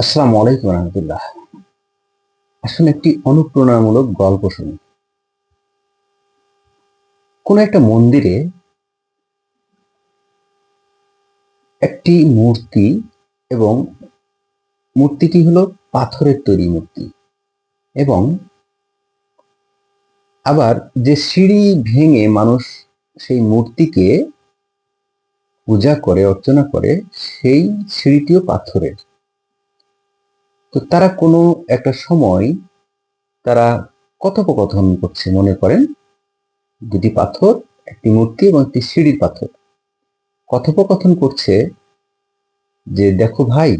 আসসালামু আলাইকুম রহমতুল্লাহ। আসলে একটি অনুপ্রেরণামূলক গল্প শুনি কোন একটা মন্দিরে একটি মূর্তি এবং মূর্তিটি হলো পাথরের তৈরি মূর্তি এবং আবার যে সিঁড়ি ভেঙে মানুষ সেই মূর্তিকে পূজা করে, অর্চনা করে, সেই সিঁড়িটিও পাথরের। তো তারা কোনো একটা সময় তারা কথোপকথন করছে, মনে করেন, দুটি পাথর, একটি মূর্তি এবং একটি সিঁড়ির পাথর। কথোপকথন করছে যে, দেখো ভাই,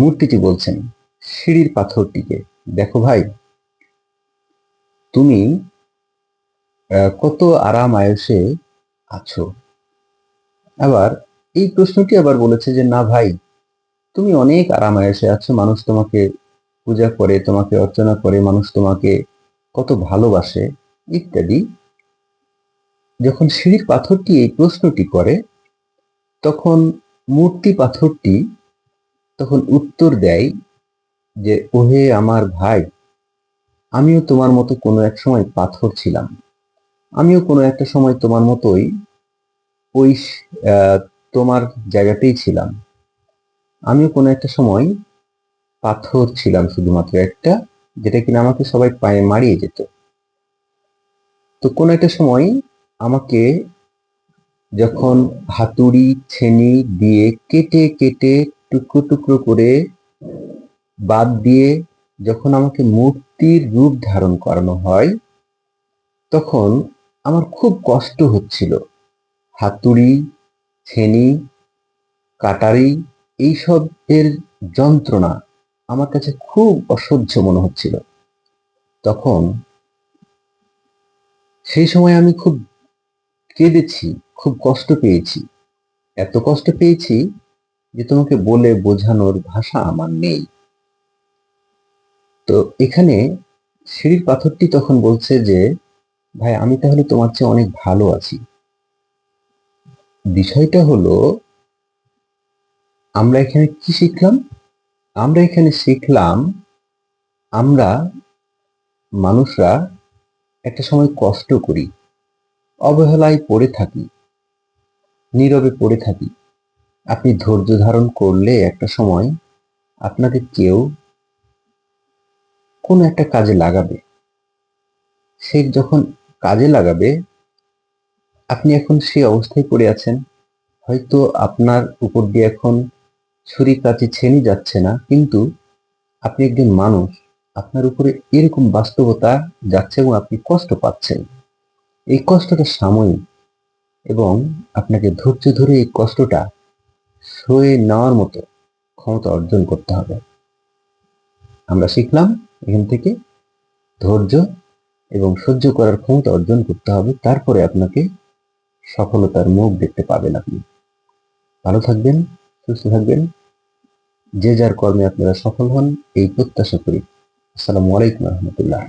মূর্তিটি বলছেন, সিঁড়ির পাথরটিকে, দেখো ভাই, তুমি কত আরাম আয়সে আছো। আবার এই প্রশ্নটি আবার বলেছে যে, না ভাই তুমি অনেক আরাম আয়সে আছো, মানুষ তোমাকে পূজা করে, তোমাকে অর্চনা করে, মানুষ তোমাকে কত ভালোবাসে, ইত্যাদি। যখন সিঁড়ির পাথরটি এই প্রশ্নটি করে, তখন মূর্তি পাথরটি তখন উত্তর দেয় যে, ওহে আমার ভাই, আমিও তোমার মতো কোনো এক সময় পাথর ছিলাম। আমিও কোনো একটা সময় তোমার মতোই ওই তোমার জায়গাতেই ছিলাম। আমিও কোনো একটা সময় পাথর ছিলাম শুধুমাত্র একটা, যেটা কিনা আমাকে সবাই পায়ে মারিয়ে যেত। তো কোনো একটা সময় আমাকে যখন হাতুড়ি, ছেনি দিয়ে কেটে কেটে টুকরো টুকরো করে বাদ দিয়ে যখন আমাকে মূর্তির রূপ ধারণ করানো হয়, তখন আমার খুব কষ্ট হচ্ছিল। হাতুড়ি, ছেনি, কাটারি এইসব এর যন্ত্রণা আমার কাছে খুব অসহ্য মনে হচ্ছিল। তখন সেই সময় আমি খুব কেঁদেছি, খুব কষ্ট পেয়েছি। এত কষ্ট পেয়েছি যে তোমাকে বলে বোঝানোর ভাষা আমার নেই। তো এখানে সিঁড়ির পাথরটি তখন বলছে যে, ভাই, আমি তাহলে তোমার চেয়ে অনেক ভালো আছি। বিষয়টা হলো আমরা এখানে কি শিখলাম? আমরা এখানে শিখলাম, আমরা মানুষরা একটা সময় কষ্ট করি, অবহেলায় পড়ে থাকি, নীরবে পড়ে থাকি। আপনি ধৈর্য ধারণ করলে একটা সময় আপনাকে কেউ কোনো একটা কাজে লাগাবে। সে যখন কাজে লাগাবে, আপনি এখন সেই অবস্থায় পড়ে আছেন। হয়তো আপনার উপর দিয়ে এখন ছুরি কাচি ছেনি যাচ্ছে না, কিন্তু আপনি একজন মানুষ, আপনার উপরে এরকম বাস্তবতা যাচ্ছে এবং আপনি কষ্ট পাচ্ছেন। এই কষ্টটা সাময়িক এবং আপনাকে ধৈর্য ধরে এই কষ্টটা সয়ে নেওয়ার মতো ক্ষমতা অর্জন করতে হবে। আমরা শিখলাম এখান থেকে ধৈর্য এবং সহ্য করার ক্ষমতা অর্জন করতে হবে, তারপরে আপনাকে সফলতার মুখ দেখতে পাবেন আপনি। ভালো থাকবেন। সুস্থ থাকবেন। যে যার কর্মে আপনারা সফল হন এই প্রত্যাশা করি। আসসালামু আলাইকুম রহমতুল্লাহ।